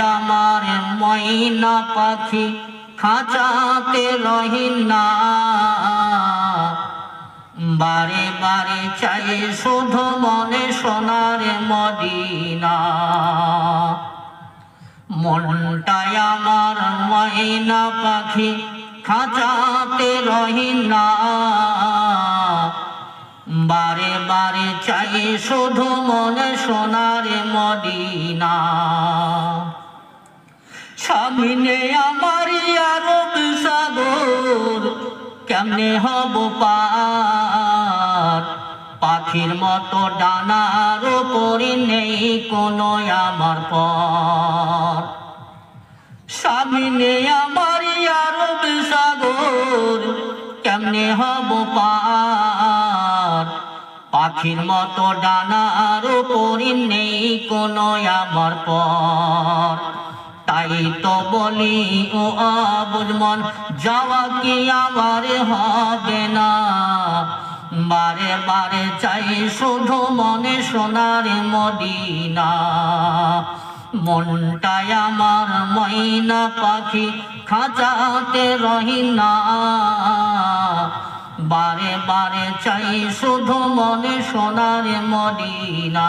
আমার ময়না পাখি খাঁচাতে রহিনা। বারে বারে চাই শুধু মনে সোনার মদিনা। মনটাই আমার ময়না পাখি খাঁচাতে রহিনা। বারে বারে চাই শুধু মনে সোনার মদিনা। সামনে আমার আরব সাগর, কেমনে হব পাখির মতো ডানার উপরে নেই কোনো আমার পর। সামনে আমার আরব সাগর, কেমনে হব পাখির মতো ডানার উপরে নেই কোনো আমার পর। তাই তো বলি, ও আবুল মন, যাওয়া কি আমার হবে না? বারে বারে চাই শুধু মনে সোনার মদিনা। মনটাই আমার ময়না পাখি, খাঁচাতে রহিনা। বারে বারে চাই শুধু মনে সোনার মদিনা।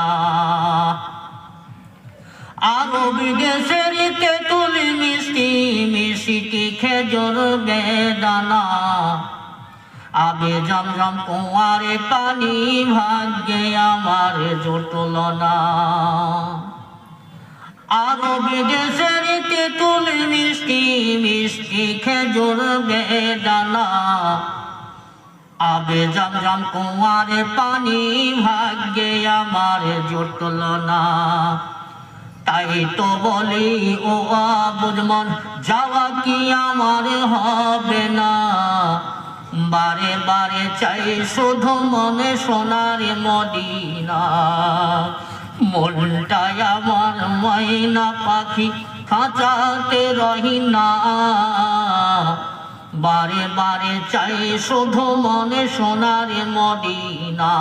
আরও বিদেশের তেঁতুল মিষ্টি মিষ্টি খেজুর বেদানা। আবে জমজম কুয়ারে পানি ভাগ্যে আমার জুটল না আরও বিদেশের তেঁতুল মিষ্টি মিষ্টি খেজুর বেদানা। আবে জমজম কুয়ারে পানি ভাগ্যে আমার জুটল না তো বলি, ও বুঝমন যাওয়া কি আমার হবে না? বারে বারে চাই শুধু মনে সোনার মদিনা। মনটাই আমার ময়না পাখি, খাঁচাতে রহি না। বারে বারে চাই শুধু মনে সোনার মদিনা।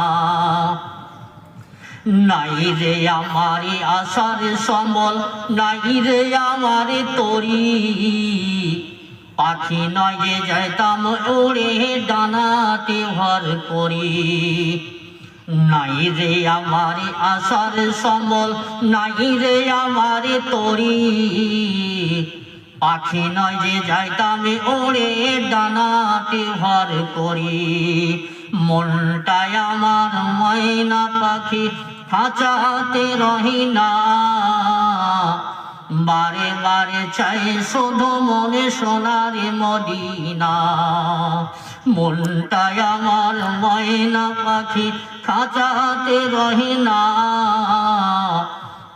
নাই রে আমারে আশার সম্বল নাই রে আমারে তরি। পাখি নয় যাইতাম উড়ে ডানাতে ভর করি। নাই রে আমারে আশার সম্বল নাই রে আমারে তরি। পাখি নয় যে যাইতাম ওড়ে ডানাতে ভর করি। মনটাই আমার ময়না পাখি খাঁচাতে রহি না। বারে বারে চাই শুধু মনে সোনার মদিনা। মনটাই আমার ময়না পাখি খাঁচাতে রহি না।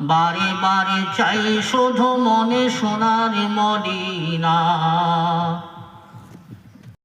বারে বারে চাই শুধু মনে সোনার মদিনা।